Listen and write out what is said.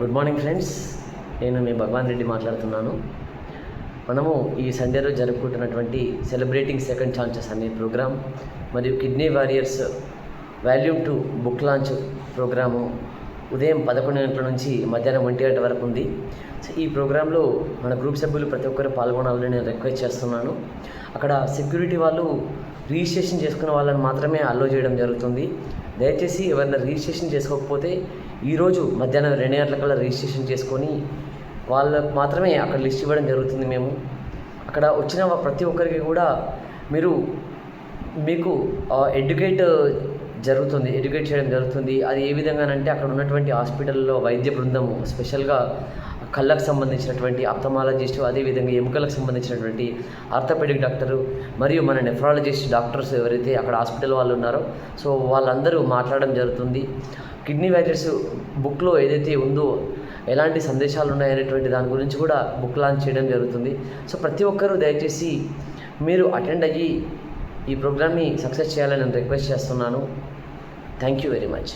Good morning friends. నేను మీ భగవాన్ రెడ్డి మాట్లాడుతున్నాను. మనము ఈ సండే రోజు జరుపుకుంటున్నటువంటి సెలబ్రేటింగ్ సెకండ్ ఛాన్సెస్ అనే ప్రోగ్రామ్ మరియు kidney warriors volume two book launch program ఉదయం పదకొండు గంటల నుంచి మధ్యాహ్నం ఒంటి గంట వరకు ఉంది. సో ఈ ప్రోగ్రాంలో మన గ్రూప్ సభ్యులు ప్రతి ఒక్కరు పాల్గొనాలని నేను రిక్వెస్ట్ చేస్తున్నాను. అక్కడ సెక్యూరిటీ వాళ్ళు రిజిస్ట్రేషన్ చేసుకున్న వాళ్ళని మాత్రమే అల్లో చేయడం జరుగుతుంది. దయచేసి ఎవరైనా రిజిస్ట్రేషన్ చేసుకోకపోతే ఈరోజు మధ్యాహ్నం రెండు గంటలకల్లా రిజిస్ట్రేషన్ చేసుకొని వాళ్ళకు మాత్రమే అక్కడ లిస్ట్ ఇవ్వడం జరుగుతుంది మేము. అక్కడ వచ్చిన ప్రతి ఒక్కరికి కూడా మీరు మీకు ఎడ్యుకేట్ జరుగుతుంది ఎడ్యుకేట్ చేయడం జరుగుతుంది. అది ఏ విధంగానంటే అక్కడ ఉన్నటువంటి హాస్పిటల్లో వైద్య బృందము స్పెషల్గా కళ్ళకు సంబంధించినటువంటి ఆప్థమాలజిస్టు అదేవిధంగా ఎముకలకు సంబంధించినటువంటి ఆర్థోపెడిక్ డాక్టరు మరియు మన నెఫ్రాలజిస్ట్ డాక్టర్స్ ఎవరైతే అక్కడ హాస్పిటల్ వాళ్ళు ఉన్నారో సో వాళ్ళందరూ మాట్లాడడం జరుగుతుంది. కిడ్నీ వైరస్ బుక్లో ఏదైతే ఉందో ఎలాంటి సందేశాలు ఉన్నాయనేటువంటి దాని గురించి కూడా బుక్ లాంచ్ చేయడం జరుగుతుంది. సో ప్రతి ఒక్కరూ దయచేసి మీరు అటెండ్ అయ్యి ఈ ప్రోగ్రామ్ని సక్సెస్ చేయాలని నేను రిక్వెస్ట్ చేస్తున్నాను. Thank you very much.